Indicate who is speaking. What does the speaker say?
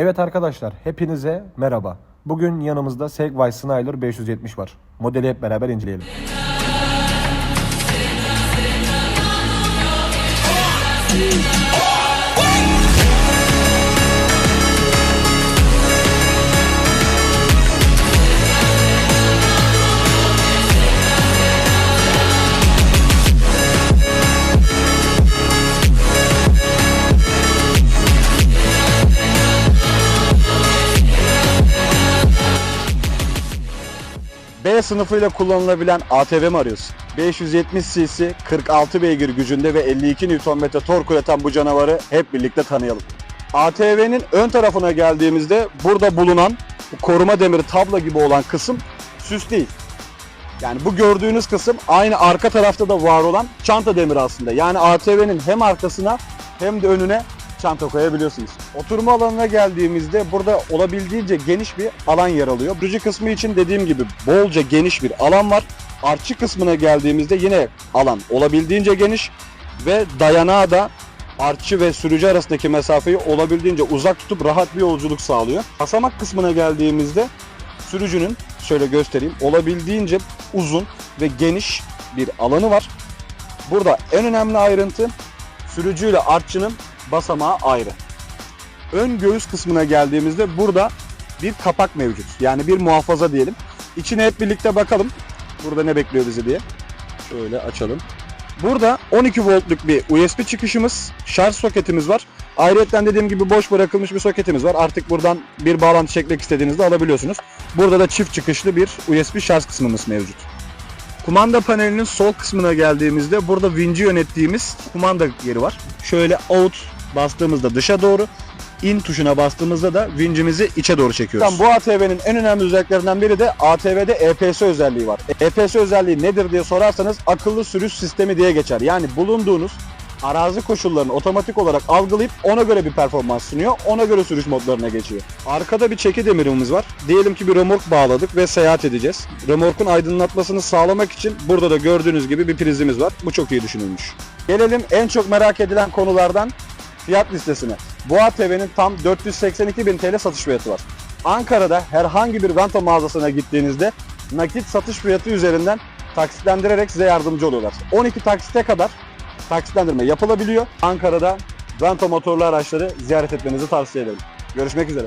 Speaker 1: Evet arkadaşlar, hepinize merhaba. Bugün yanımızda Segway Snyder 570 var. Modeli hep beraber inceleyelim.
Speaker 2: B sınıfıyla kullanılabilen ATV mi arıyorsun? 570 cc, 46 beygir gücünde ve 52 Nm tork üreten bu canavarı hep birlikte tanıyalım. ATV'nin ön tarafına geldiğimizde burada bulunan bu koruma demiri tabla gibi olan kısım süs değil. Yani bu gördüğünüz kısım aynı arka tarafta da var olan çanta demiri aslında. Yani ATV'nin hem arkasına hem de önüne çanta koyabiliyorsunuz. Oturma alanına geldiğimizde burada olabildiğince geniş bir alan yer alıyor. Sürücü kısmı için dediğim gibi bolca geniş bir alan var. Artçı kısmına geldiğimizde yine alan olabildiğince geniş ve dayanağı da artçı ve sürücü arasındaki mesafeyi olabildiğince uzak tutup rahat bir yolculuk sağlıyor. Basamak kısmına geldiğimizde sürücünün şöyle göstereyim olabildiğince uzun ve geniş bir alanı var. Burada en önemli ayrıntı sürücüyle artçının basamağı ayrı. Ön göğüs kısmına geldiğimizde burada bir kapak mevcut. Yani bir muhafaza diyelim. İçine hep birlikte bakalım. Burada ne bekliyor bizi diye. Şöyle açalım. Burada 12 voltluk bir USB çıkışımız, şarj soketimiz var. Ayrıca dediğim gibi boş bırakılmış bir soketimiz var. Artık buradan bir bağlantı çekmek istediğinizde alabiliyorsunuz. Burada da çift çıkışlı bir USB şarj kısmımız mevcut. Kumanda panelinin sol kısmına geldiğimizde burada vinci yönettiğimiz kumanda yeri var. Şöyle out bastığımızda dışa doğru, in tuşuna bastığımızda da vincimizi içe doğru çekiyoruz. Bu ATV'nin en önemli özelliklerinden biri de ATV'de EPS özelliği var. EPS özelliği nedir diye sorarsanız akıllı sürüş sistemi diye geçer. Yani bulunduğunuz arazi koşullarını otomatik olarak algılayıp ona göre bir performans sunuyor. Ona göre sürüş modlarına geçiyor. Arkada bir çeki demirimiz var. Diyelim ki bir römork bağladık ve seyahat edeceğiz. Römorkun aydınlatmasını sağlamak için burada da gördüğünüz gibi bir prizimiz var. Bu çok iyi düşünülmüş. Gelelim en çok merak edilen konulardan fiyat listesine. Bu ATV'nin tam 482 bin TL satış fiyatı var. Ankara'da herhangi bir Vento mağazasına gittiğinizde nakit satış fiyatı üzerinden taksitlendirerek size yardımcı oluyorlar. 12 taksite kadar taksitlendirme yapılabiliyor. Ankara'da Vento motorlu araçları ziyaret etmenizi tavsiye ederim. Görüşmek üzere.